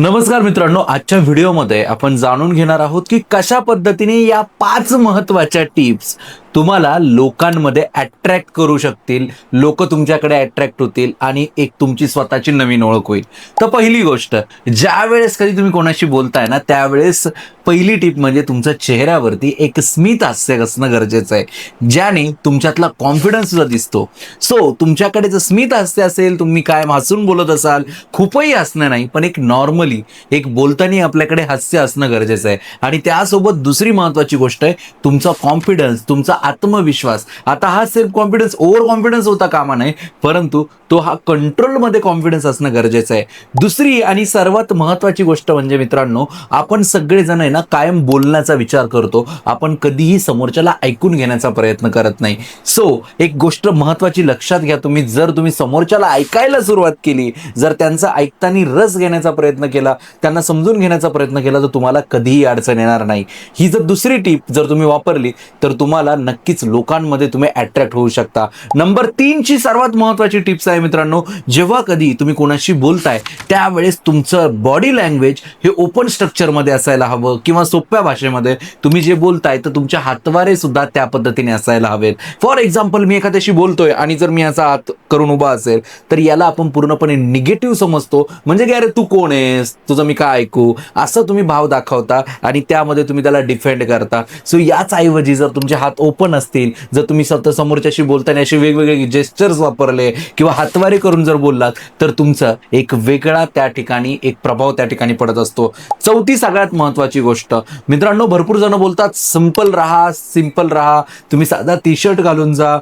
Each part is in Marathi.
नमस्कार मित्रांनो आजच्या व्हिडिओमध्ये आपण जाणून घेणार आहोत की कशा पद्धतीने या पाच महत्त्वाच्या टिप्स तुम्हाला लोकांमध्ये अट्रॅक्ट करू शकतील लोक तुमच्याकडे अट्रॅक्ट होतील आणि एक तुमची स्वतःची नवीन ओळख होईल. तर पहिली गोष्ट ज्या वेळेस कधी तुम्ही कोणाशी बोलताय ना त्यावेळेस पहिली टिप म्हणजे तुमच्या चेहऱ्यावरती एक स्मित हास्य असणं गरजेचं आहे ज्याने तुमच्यातला कॉन्फिडन्स सुद्धा दिसतो. सो तुमच्याकडे जर स्मित हास्य असेल तुम्ही काय हसून बोलत असाल खूपही हसणं नाही पण एक नॉर्मली एक बोलताना आपल्याकडे हास्य असणं गरजेचं आहे. आणि त्यासोबत दुसरी महत्वाची गोष्ट आहे तुमचा कॉन्फिडन्स तुमचा आत्मविश्वास. आता हा सेल्फ कॉन्फिडन्स ओव्हर कॉन्फिडन्स होता कामा नये परंतु तो हा कंट्रोलमध्ये कॉन्फिडन्स असणं गरजेचं आहे. दुसरी आणि सर्वात महत्वाची गोष्ट म्हणजे मित्रांनो आपण सगळेजण आहे ना कायम बोलण्याचा विचार करतो. आपण कधीही समोरच्याला ऐकून घेण्याचा प्रयत्न करत नाही. सो एक गोष्ट महत्वाची लक्षात घ्या तुम्ही. जर तुम्ही समोरच्याला ऐकायला सुरुवात केली जर त्यांचा ऐकताना रस घेण्याचा प्रयत्न केला त्यांना समजून घेण्याचा प्रयत्न केला तर तुम्हाला कधीही अडचण येणार नाही. ही जर दुसरी टीप जर तुम्ही वापरली तर तुम्हाला नक्कीच लोकांमध्ये तुम्ही अट्रॅक्ट होऊ शकता. नंबर तीनची सर्वात महत्त्वाची टिप्स आहे मित्रांनो जेव्हा कधी तुम्ही कोणाशी बोलताय त्यावेळेस तुमचं बॉडी लँग्वेज हे ओपन स्ट्रक्चरमध्ये असायला हवं किंवा सोप्या भाषेमध्ये तुम्ही जे बोलताय तर तुमच्या हातवारे सुद्धा त्या पद्धतीने असायला हवेत. फॉर एक्झाम्पल मी एखाद्याशी बोलतोय आणि जर मी याचा हात करून उभा असेल तर याला आपण पूर्णपणे निगेटिव्ह समजतो. म्हणजे की अरे तू कोण आहेस? तुझं मी काय ऐकू? असं तुम्ही भाव दाखवता आणि त्यामध्ये तुम्ही त्याला डिफेंड करता. सो याच ऐवजी जर तुमचे हात ओपन असतील. जर तुम्ही स्वतः समोरच्याशी बोलताना असे वेगवेगळे जेस्चर्स वापरले किंवा हातवारे करून जर बोललात तर तुमचं एक वेगळा त्या ठिकाणी एक प्रभाव त्या ठिकाणी पडत असतो. चौथी सगळ्यात महत्वाची गोष्ट मित्रांनो भरपूर जण बोलतात सिंपल राहा सिंपल राहा. तुम्ही साधा टी शर्ट घालून जा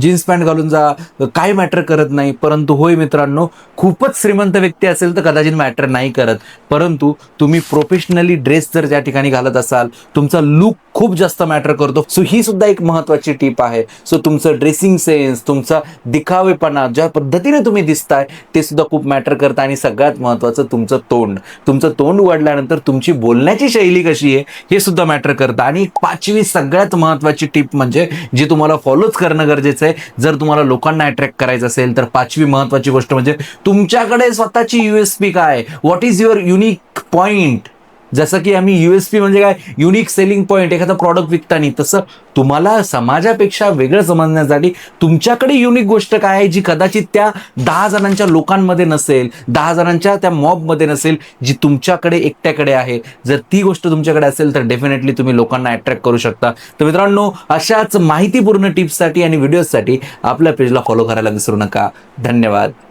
जीन्स पॅन्ट घालून जा काय मॅटर करत नाही. परंतु होय मित्रांनो खूपच श्रीमंत व्यक्ती असेल तर कदाचित मॅटर नाही करत. परंतु तुम्ही प्रोफेशनली ड्रेस जर त्या ठिकाणी घालत असाल तुमचा लुक खूप जास्त मॅटर करतो. सो ही सुद्धा एक महत्वाची टीप आहे. सो तुमचं ड्रेसिंग सेन्स तुमचा दिखावेपणा ज्या पद्धतीने तुम्ही दिसताय ते सुद्धा खूप मॅटर करतं आणि सगळ्यात महत्त्वाचं तुमचं तोंड. तुमचं तोंड उघडल्यानंतर तुमची बोलण्याची शैली कशी आहे हे सुद्धा मॅटर करतं. आणि पाचवी सगळ्यात महत्त्वाची टीप म्हणजे जी तुम्हाला फॉलोच करणं गरजेचं आहे जर तुम्हाला लोकांना अट्रॅक्ट करायचं असेल तर पाचवी महत्त्वाची गोष्ट म्हणजे तुमच्याकडे स्वतःची यू एस पी काय what is your unique point जसं की आम्ही युएसपी म्हणजे काय? युनिक सेलिंग पॉईंट एखादा प्रॉडक्ट विकताना. तसं तुम्हाला समाजापेक्षा वेगळं समजण्यासाठी तुमच्याकडे युनिक गोष्ट काय आहे जी कदाचित त्या दहा जणांच्या लोकांमध्ये नसेल दहा जणांच्या त्या मॉबमध्ये नसेल जी तुमच्याकडे एकट्याकडे आहे. जर ती गोष्ट तुमच्याकडे असेल तर डेफिनेटली तुम्ही लोकांना अट्रॅक्ट करू शकता. तर मित्रांनो अशाच माहितीपूर्ण टिप्ससाठी आणि व्हिडिओजसाठी आपल्या पेजला फॉलो करायला विसरू नका. धन्यवाद.